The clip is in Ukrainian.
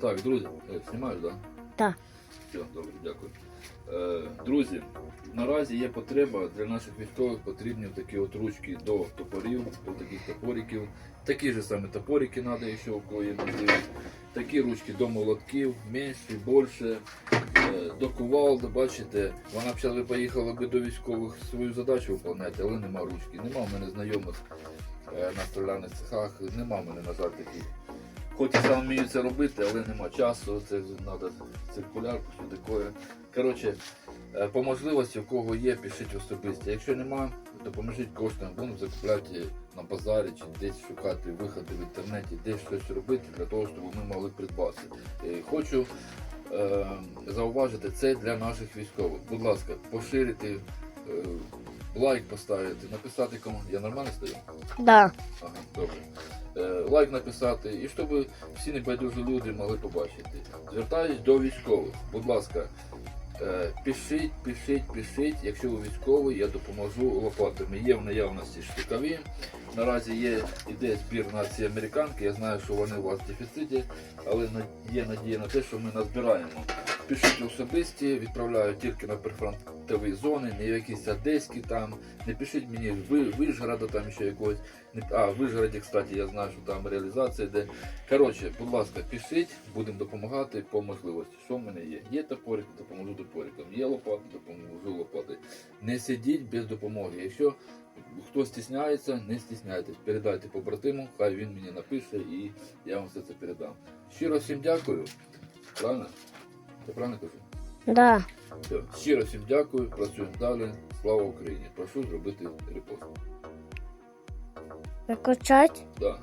Так, друзі, е, знімаєш, так? Да? Так. Все, добре, дякую. Е, друзі, наразі є потреба для наших військових потрібні такі от ручки до топорів, до таких топориків. Такі ж самі топорики треба, якщо у кого є можливість. Такі ручки до молотків, менші, більше, е, до кувалди, бачите, вона б зараз поїхала би до військових свою задачу виконувати, але нема ручки. Нема в мене знайомих на стрілянних цехах, нема в мене, на жаль, таких. Хоч і сам вмію це робити, але нема часу, це треба циркулярку, все. Коротше, е, по можливості, у кого є, пишіть особисто. Якщо нема, допоможіть коштом, будемо закупляти на базарі чи десь шукати виходи в інтернеті, десь щось робити для того, щоб ми могли придбати. Е, Хочу е, зауважити, це для наших військових. Будь ласка, поширити, е, лайк поставити, написати кому. Я нормально стою? Да. Лайк написати, і щоб всі небайдужі люди могли побачити. Звертаюсь до військових. Будь ласка, е, пишіть, пишіть, пишіть. Якщо ви військовий, я допоможу лопатами. Є в наявності штукові. Наразі є іде збір на ці американки. Я знаю, що вони у вас в дефіциті, але є надія на те, що ми назбираємо. Пишіть особисті, відправляю тільки на прифронтові зони, не в якісь одеські там. Не пишіть мені ви, Вишгорода там ще якогось. А, в Вишгороді, кстати, я знаю, що там реалізація йде. Коротше, будь ласка, пишіть, будемо допомагати по можливості. Що в мене є? Є топорик, допоможу топориком. Є лопата, допоможу лопати. Не сидіть без допомоги. Якщо хто стісняється, не стісняйтесь. Передайте побратиму, хай він мені напише і я вам все це передам. Щиро всім дякую. Правильно? Я правильно кажу? Да. Все. Щиро всім дякую, працюємо далі. Слава Україні! Прошу зробити репост. Викачать. Да,